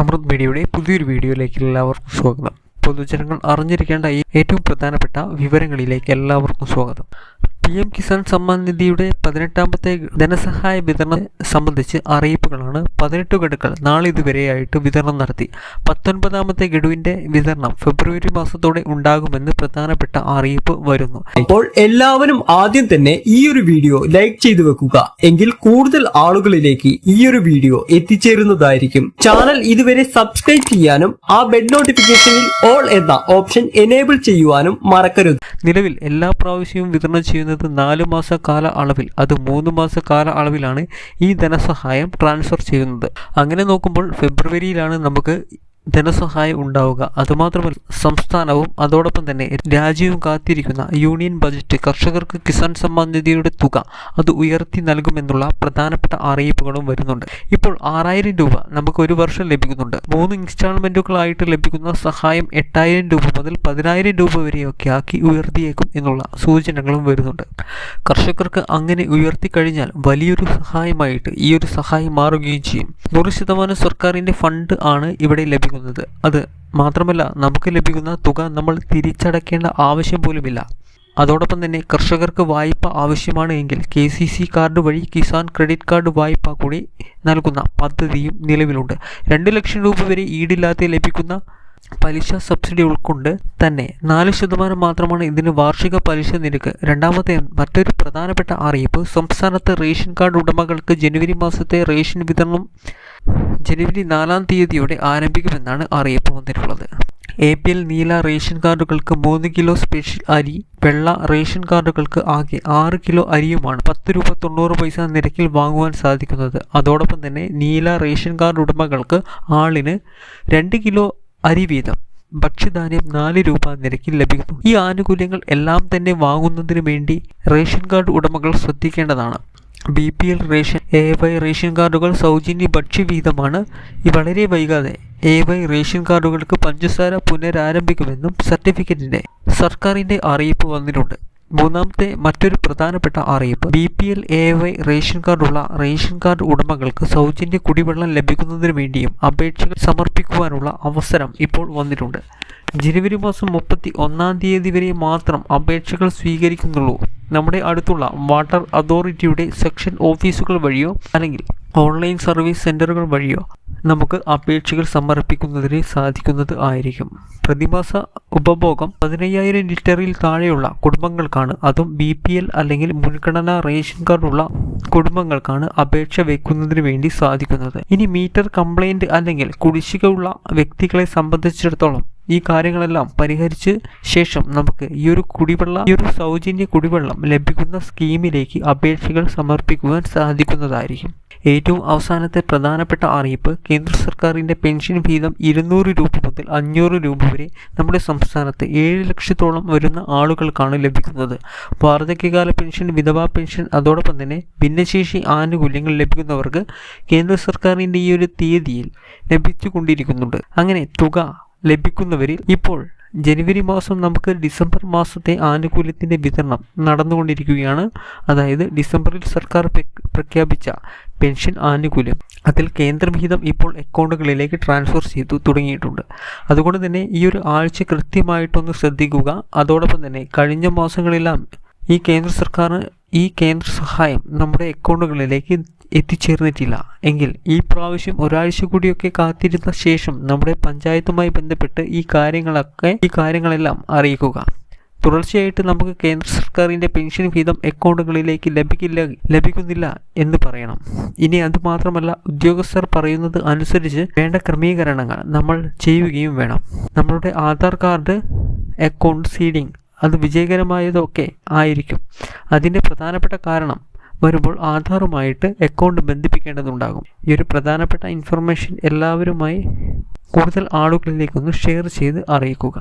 അമൃത് മീഡിയയുടെ പുതിയൊരു വീഡിയോയിലേക്ക് എല്ലാവർക്കും സ്വാഗതം. പൊതുജനങ്ങൾ അറിഞ്ഞിരിക്കേണ്ട ഏറ്റവും പ്രധാനപ്പെട്ട വിവരങ്ങളിലേക്ക് എല്ലാവർക്കും സ്വാഗതം. പി എം കിസാൻ സമ്മാൻ നിധിയുടെ പതിനെട്ടാമത്തെ ധനസഹായ വിതരണം സംബന്ധിച്ച് അറിയിപ്പുകളാണ് പതിനെട്ട് ഗഡുക്കൾ നാളിതുവരെയായിട്ട് വിതരണം നടത്തി. പത്തൊൻപതാമത്തെ ഗഡുവിന്റെ വിതരണം ഫെബ്രുവരി മാസത്തോടെ ഉണ്ടാകുമെന്ന് പ്രധാനപ്പെട്ട അറിയിപ്പ് വരുന്നു. അപ്പോൾ എല്ലാവരും ആദ്യം തന്നെ ഈ ഒരു വീഡിയോ ലൈക്ക് ചെയ്തു വെക്കുക. എങ്കിൽ കൂടുതൽ ആളുകളിലേക്ക് ഈ ഒരു വീഡിയോ എത്തിച്ചേരുന്നതായിരിക്കും. ചാനൽ ഇതുവരെ സബ്സ്ക്രൈബ് ചെയ്യാനും ആ ബെഡ് നോട്ടിഫിക്കേഷനിൽ ഓൾ എന്ന ഓപ്ഷൻ എനേബിൾ ചെയ്യുവാനും മറക്കരുത്. നിലവിൽ എല്ലാ പ്രാവശ്യവും വിതരണം ചെയ്യുന്നത് നാല് മാസ കാല അളവിൽ അത് മൂന്ന് മാസ കാല അളവിലാണ് ഈ ധനസഹായം ട്രാൻസ്ഫർ ചെയ്യുന്നത്. അങ്ങനെ നോക്കുമ്പോൾ ഫെബ്രുവരിയിലാണ് നമുക്ക് ധനസഹായം ഉണ്ടാവുക. അതുമാത്രമല്ല സംസ്ഥാനവും അതോടൊപ്പം തന്നെ രാജ്യവും കാത്തിരിക്കുന്ന യൂണിയൻ ബജറ്റ് കർഷകർക്ക് കിസാൻ സമ്മാൻ നിധിയുടെ തുക അത് ഉയർത്തി നൽകുമെന്നുള്ള പ്രധാനപ്പെട്ട അറിയിപ്പുകളും വരുന്നുണ്ട്. ഇപ്പോൾ ആറായിരം രൂപ നമുക്ക് ഒരു വർഷം ലഭിക്കുന്നുണ്ട്. മൂന്ന് ഇൻസ്റ്റാൾമെന്റുകളായിട്ട് ലഭിക്കുന്ന സഹായം എട്ടായിരം രൂപ മുതൽ പതിനായിരം രൂപ വരെയൊക്കെ ആക്കി ഉയർത്തിയേക്കും എന്നുള്ള സൂചനകളും വരുന്നുണ്ട്. കർഷകർക്ക് അങ്ങനെ ഉയർത്തി കഴിഞ്ഞാൽ വലിയൊരു സഹായമായിട്ട് ഈ ഒരു സഹായം മാറുകയും ചെയ്യും. നൂറ് ശതമാനം സർക്കാരിന്റെ ഫണ്ട് ആണ് ഇവിടെ ലഭിക്കുന്നത്. അത് മാത്രമല്ല നമുക്ക് ലഭിക്കുന്ന തുക നമ്മൾ തിരിച്ചടക്കേണ്ട ആവശ്യം പോലുമില്ല. അതോടൊപ്പം തന്നെ കർഷകർക്ക് വായ്പ ആവശ്യമാണ് എങ്കിൽ കെ സി സി കാർഡ് വഴി കിസാൻ ക്രെഡിറ്റ് കാർഡ് വായ്പ കൂടി നൽകുന്ന പദ്ധതിയും നിലവിലുണ്ട്. രണ്ട് ലക്ഷം രൂപ വരെ ഈടില്ലാതെ ലഭിക്കുന്ന പലിശ സബ്സിഡി ഉൾക്കൊണ്ട് തന്നെ നാല് ശതമാനം മാത്രമാണ് ഇതിന് വാർഷിക പലിശ നിരക്ക്. രണ്ടാമത്തെ മറ്റൊരു പ്രധാനപ്പെട്ട അറിയിപ്പ് സംസ്ഥാനത്തെ റേഷൻ കാർഡ് ഉടമകൾക്ക് ജനുവരി മാസത്തെ റേഷൻ വിതരണം ജനുവരി നാലാം തീയതിയോടെ ആരംഭിക്കുമെന്നാണ് അറിയിപ്പ് വന്നിട്ടുള്ളത് എ പി എൽ നീല റേഷൻ കാർഡുകൾക്ക് മൂന്ന് കിലോ സ്പെഷ്യൽ അരി വെള്ള റേഷൻ കാർഡുകൾക്ക് ആകെ ആറ് കിലോ അരിയുമാണ് പത്ത് രൂപ തൊണ്ണൂറ് പൈസ നിരക്കിൽ വാങ്ങുവാൻ സാധിക്കുന്നത്. അതോടൊപ്പം തന്നെ നീല റേഷൻ കാർഡ് ഉടമകൾക്ക് ആളിന് രണ്ട് കിലോ അരി വീതം ഭക്ഷ്യധാന്യം നാല് രൂപ നിരക്കിൽ ലഭിക്കുന്നു. ഈ ആനുകൂല്യങ്ങൾ എല്ലാം തന്നെ വാങ്ങുന്നതിന് വേണ്ടി റേഷൻ കാർഡ് ഉടമകൾ ശ്രദ്ധിക്കേണ്ടതാണ്. B P L ration A Y ration കാർഡുകൾ സൗജന്യ ഭക്ഷ്യവീതമാണ് വളരെ വൈകാതെ എ വൈ റേഷൻ കാർഡുകൾക്ക് പഞ്ചസാര പുനരാരംഭിക്കുമെന്നും സർട്ടിഫിക്കറ്റിന്റെ സർക്കാരിന്റെ അറിയിപ്പ് വന്നിട്ടുണ്ട്. മൂന്നാമത്തെ മറ്റൊരു പ്രധാനപ്പെട്ട അറിയിപ്പ് B P L A Y ration കാർഡുള്ള ration card ഉടമകൾക്ക് സൗജന്യ കുടിവെള്ളം ലഭിക്കുന്നതിന് വേണ്ടിയും അപേക്ഷകൾ സമർപ്പിക്കുവാനുള്ള അവസരം ഇപ്പോൾ വന്നിട്ടുണ്ട്. ജനുവരി മാസം മുപ്പത്തി ഒന്നാം തീയതി വരെ മാത്രം അപേക്ഷകൾ സ്വീകരിക്കുന്നുള്ളൂ. നമ്മുടെ അടുത്തുള്ള വാട്ടർ അതോറിറ്റിയുടെ സെക്ഷൻ ഓഫീസുകൾ വഴിയോ അല്ലെങ്കിൽ ഓൺലൈൻ സർവീസ് സെന്ററുകൾ വഴിയോ നമുക്ക് അപേക്ഷകൾ സമർപ്പിക്കുന്നതിന് സാധിക്കുന്നത് ആയിരിക്കും. പ്രതിമാസ ഉപഭോഗം പതിനയ്യായിരം ലിറ്ററിൽ താഴെയുള്ള കുടുംബങ്ങൾക്കാണ്. അതും ബി പി എൽ അല്ലെങ്കിൽ മുൻഗണനാ റേഷൻ കാർഡുള്ള കുടുംബങ്ങൾക്കാണ് അപേക്ഷ വെക്കുന്നതിന് വേണ്ടി സാധിക്കുന്നത്. ഇനി മീറ്റർ കംപ്ലൈന്റ് അല്ലെങ്കിൽ കുടിശ്ശിക ഉള്ള വ്യക്തികളെ സംബന്ധിച്ചിടത്തോളം ഈ കാര്യങ്ങളെല്ലാം പരിഹരിച്ച് ശേഷം നമുക്ക് ഈ ഒരു കുടിവെള്ള ഈ ഒരു സൗജന്യ കുടിവെള്ളം ലഭിക്കുന്ന സ്കീമിലേക്ക് അപേക്ഷകൾ സമർപ്പിക്കുവാൻ സാധിക്കുന്നതായിരിക്കും. ഏറ്റവും അവസാനത്തെ പ്രധാനപ്പെട്ട അറിയിപ്പ് കേന്ദ്ര സർക്കാരിന്റെ പെൻഷൻ വീതം ഇരുന്നൂറ് രൂപ മുതൽ അഞ്ഞൂറ് രൂപ വരെ നമ്മുടെ സംസ്ഥാനത്ത് ഏഴ് ലക്ഷത്തോളം വരുന്ന ആളുകൾക്കാണ് ലഭിക്കുന്നത്. വാർദ്ധക്യകാല പെൻഷൻ വിധവാ പെൻഷൻ അതോടൊപ്പം തന്നെ ഭിന്നശേഷി ആനുകൂല്യങ്ങൾ ലഭിക്കുന്നവർക്ക് കേന്ദ്ര സർക്കാരിന്റെ ഈ ഒരു തീയതിയിൽ ലഭിച്ചുകൊണ്ടിരിക്കുന്നുണ്ട്. അങ്ങനെ തുക ലഭിക്കുന്നവരിൽ ഇപ്പോൾ ജനുവരി മാസം നമുക്ക് ഡിസംബർ മാസത്തെ ആനുകൂല്യത്തിന്റെ വിതരണം നടന്നുകൊണ്ടിരിക്കുകയാണ്. അതായത് ഡിസംബറിൽ സർക്കാർ പ്രഖ്യാപിച്ച പെൻഷൻ ആനുകൂല്യം അതിൽ കേന്ദ്രവിഹിതം ഇപ്പോൾ അക്കൗണ്ടുകളിലേക്ക് ട്രാൻസ്ഫർ ചെയ്തു തുടങ്ങിയിട്ടുണ്ട്. അതുകൊണ്ട് തന്നെ ഈ ഒരു ആഴ്ച കൃത്യമായിട്ടൊന്ന് ശ്രദ്ധിക്കുക. അതോടൊപ്പം തന്നെ കഴിഞ്ഞ മാസങ്ങളെല്ലാം ഈ കേന്ദ്ര സർക്കാർ ഈ കേന്ദ്ര സഹായം നമ്മുടെ അക്കൗണ്ടുകളിലേക്ക് എത്തിച്ചേർന്നിട്ടില്ല. എങ്കിൽ ഈ പ്രാവശ്യം ഒരാഴ്ച കൂടിയൊക്കെ കാത്തിരുന്ന ശേഷം നമ്മുടെ പഞ്ചായത്തുമായി ബന്ധപ്പെട്ട് ഈ കാര്യങ്ങളൊക്കെ ഈ കാര്യങ്ങളെല്ലാം അറിയിക്കുക. തുടർച്ചയായിട്ട് നമുക്ക് കേന്ദ്ര സർക്കാരിന്റെ പെൻഷൻ വീതം അക്കൗണ്ടുകളിലേക്ക് ലഭിക്കില്ല ലഭിക്കുന്നില്ല എന്ന് പറയണം. ഇനി അതുമാത്രമല്ല ഉദ്യോഗസ്ഥർ പറയുന്നത് അനുസരിച്ച് വേണ്ട ക്രമീകരണങ്ങൾ നമ്മൾ ചെയ്യുകയും വേണം. നമ്മളുടെ ആധാർ കാർഡ് അക്കൗണ്ട് സീഡിംഗ് അത് വിജയകരമായതൊക്കെ ആയിരിക്കും. അതിന്റെ പ്രധാനപ്പെട്ട കാരണം വരുമ്പോൾ ആധാറുമായിട്ട് അക്കൗണ്ട് ബന്ധിപ്പിക്കേണ്ടതുണ്ടാകും. ഈ ഒരു പ്രധാനപ്പെട്ട ഇൻഫർമേഷൻ എല്ലാവരുമായി കൂടുതൽ ആളുകളിലേക്കൊന്ന് ഷെയർ ചെയ്ത് അറിയിക്കുക.